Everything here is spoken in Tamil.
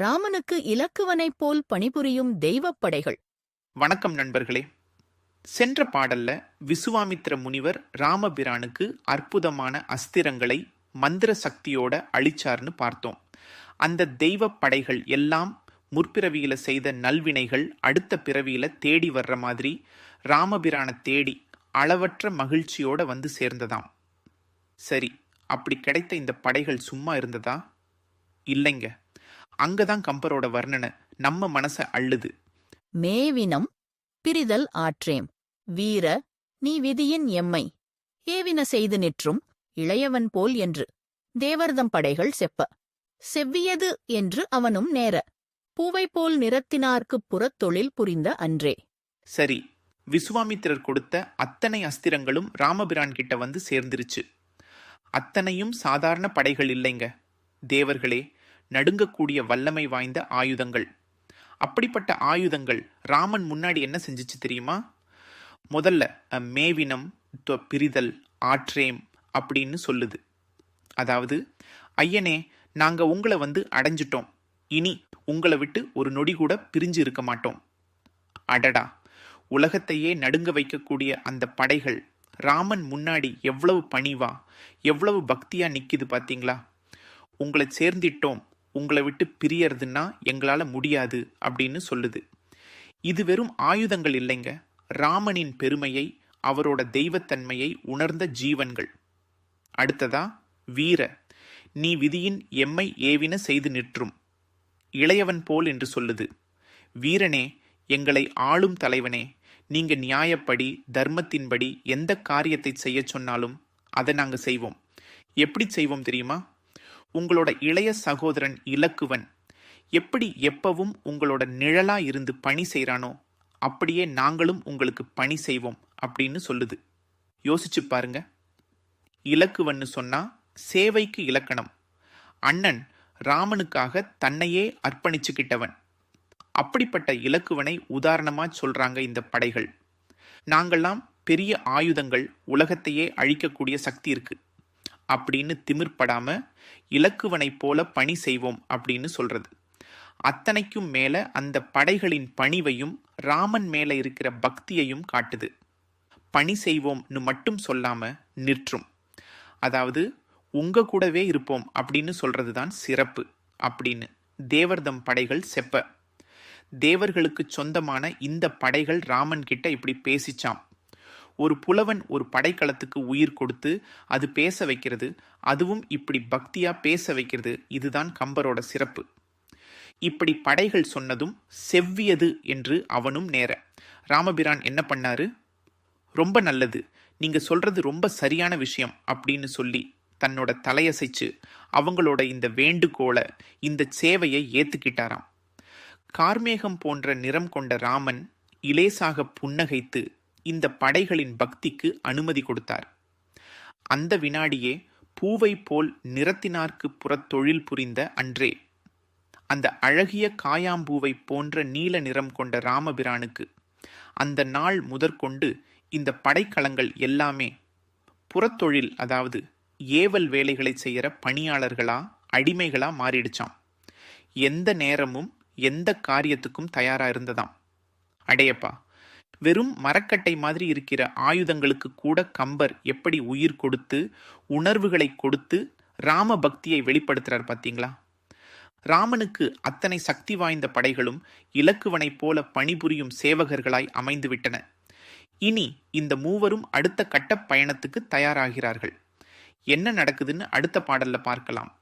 ராமனுக்கு இலக்குவனைப் போல் பணிபுரியும் தெய்வப்படைகள். வணக்கம் நண்பர்களே. சென்ற பாடல்ல விசுவாமித்திர முனிவர் ராமபிரானுக்கு அற்புதமான அஸ்திரங்களை மந்திர சக்தியோட அழிச்சார்னு பார்த்தோம். அந்த தெய்வ படைகள் எல்லாம் முற்பிறவியில செய்த நல்வினைகள் அடுத்த பிறவியில தேடி வர்ற மாதிரி ராமபிரானை தேடி அளவற்ற மகிழ்ச்சியோட வந்து சேர்ந்ததாம். சரி அப்படி கிடைத்த இந்த படைகள் சும்மா இருந்ததா? இல்லைங்க. அங்கதான் கம்பரோட வர்ணனை நம்ம மனசை அள்ளுது. மேவினம் பிரிதல் ஆற்றேம். வீர நீ விதியின் எம்மை. ஏவின செய்து நிற்றும் இளையவன் போல் என்று. தேவர்தம் படைகள் செப்ப. செவ்வியது என்று அவனும் நேர. பூவை போல் நிறத்தினார்க்குப் புறத்தொழில் புரிந்த அன்றே. சரி விசுவாமித்திரர் கொடுத்த அத்தனை அஸ்திரங்களும் ராமபிரான் கிட்ட வந்து சேர்ந்துருச்சு. அத்தனையும் சாதாரண படைகள் இல்லைங்க. தேவர்களே நடுங்கக்கூடிய வல்லமை வாய்ந்த ஆயுதங்கள். அப்படிப்பட்ட ஆயுதங்கள் ராமன் முன்னாடி என்ன செஞ்சிச்சு தெரியுமா? முதல்ல மேவினம் பிரிதல் ஆற்றேம் அப்படின்னு சொல்லுது. அதாவது ஐயனே நாங்கள் உங்களை வந்து அடைஞ்சிட்டோம். இனி உங்களை விட்டு ஒரு நொடி கூட பிரிஞ்சு இருக்க மாட்டோம். அடடா! உலகத்தையே நடுங்க வைக்கக்கூடிய அந்த படைகள் ராமன் முன்னாடி எவ்வளவு பணிவா எவ்வளவு பக்தியாக நிற்கிது பார்த்தீங்களா உங்களை சேர்ந்திட்டோம். உங்களை விட்டு பிரியறதுன்னா எங்களால் முடியாது அப்படின்னு சொல்லுது. இது வெறும் ஆயுதங்கள் இல்லைங்க. ராமனின் பெருமையை அவரோட தெய்வத்தன்மையை உணர்ந்த ஜீவன்கள். அடுத்ததா வீர. நீ விதியின் எம்மை ஏவின செய்து நிற்றும். இளையவன் போல் என்று சொல்லுது. வீரனே எங்களை ஆளும் தலைவனே நீங்க நியாயப்படி தர்மத்தின்படி எந்த காரியத்தை செய்ய சொன்னாலும் அதை நாங்கள் செய்வோம். எப்படி செய்வோம் தெரியுமா? உங்களோட இளைய சகோதரன் இலக்குவன். எப்படி எப்பவும் உங்களோட நிழலா இருந்து பணி செய்கிறானோ அப்படியே நாங்களும் உங்களுக்கு பணி செய்வோம் அப்படின்னு சொல்லுது. யோசிச்சு பாருங்க. இலக்குவன்னு சொன்னா சேவைக்கு இலக்கணம். அண்ணன் ராமனுக்காக தன்னையே அர்ப்பணிச்சுக்கிட்டவன். அப்படிப்பட்ட இலக்குவனை உதாரணமா சொல்றாங்க இந்த படைகள். நாங்கள்லாம் பெரிய ஆயுதங்கள் உலகத்தையே அழிக்கக்கூடிய சக்தி இருக்குது அப்படின்னு திமிர்படாம இலக்குவனைப் போல பணி செய்வோம் அப்படின்னு சொல்றது. அத்தனைக்கும் மேல அந்த படைகளின் பணிவையும் ராமன் மேல இருக்கிற பக்தியையும் காட்டுது. பணி செய்வோம்னு மட்டும் சொல்லாம நிற்றும். அதாவது உங்க கூடவே இருப்போம் அப்படின்னு சொல்றது தான் சிறப்பு அப்படின்னு தேவர்தம் படைகள் செப்ப. தேவர்களுக்கு சொந்தமான இந்த படைகள் ராமன் கிட்ட இப்படி பேசிச்சாம். ஒரு புலவன் ஒரு படைக்களத்துக்கு உயிர் கொடுத்து அது பேச வைக்கிறது அதுவும் இப்படி பக்தியா பேச வைக்கிறது இதுதான் கம்பரோட சிறப்பு. இப்படி படைகள் சொன்னதும் செவ்வியது என்று அவனும் நேர. ராமபிரான் என்ன பண்ணாரு? ரொம்ப நல்லது நீங்க சொல்றது ரொம்ப சரியான விஷயம் அப்படின்னு சொல்லி தன்னோட தலையசைச்சு அவங்களோட இந்த வேண்டுகோளை இந்த சேவையை ஏத்துக்கிட்டாராம். கார்மேகம் போன்ற நிறம் கொண்ட ராமன் இலேசாக புன்னகைத்து இந்த படைகளின் பக்திக்கு அனுமதி கொடுத்தார். அந்த வினாடியே பூவை போல் நிறத்தினார்க்கு புறத்தொழில் புரிந்த அன்றே. அந்த அழகிய காயாம்பூவை போன்ற நீல நிறம் கொண்ட ராமபிரானுக்கு அந்த நாள் முதற்கொண்டு இந்த படைக்கலங்கள் எல்லாமே புறத்தொழில் அதாவது ஏவல் வேலைகளை செய்கிற பணியாளர்களா அடிமைகளா மாறிடுச்சாம். எந்த நேரமும் எந்த காரியத்துக்கும் தயாரா இருந்ததாம். அடையப்பா வெறும் மரக்கட்டை மாதிரி இருக்கிற ஆயுதங்களுக்கு கூட கம்பர் எப்படி உயிர் கொடுத்து உணர்வுகளை கொடுத்து ராம பக்தியை வெளிப்படுத்துறார் பார்த்தீங்களா ராமனுக்கு அத்தனை சக்தி வாய்ந்த படைகளும் இலக்குவனைப் போல பணிபுரியும் சேவகர்களாய் அமைந்துவிட்டன. இனி இந்த மூவரும் அடுத்த கட்ட பயணத்துக்கு தயாராகிறார்கள். என்ன நடக்குதுன்னு அடுத்த பாடல்ல பார்க்கலாம்.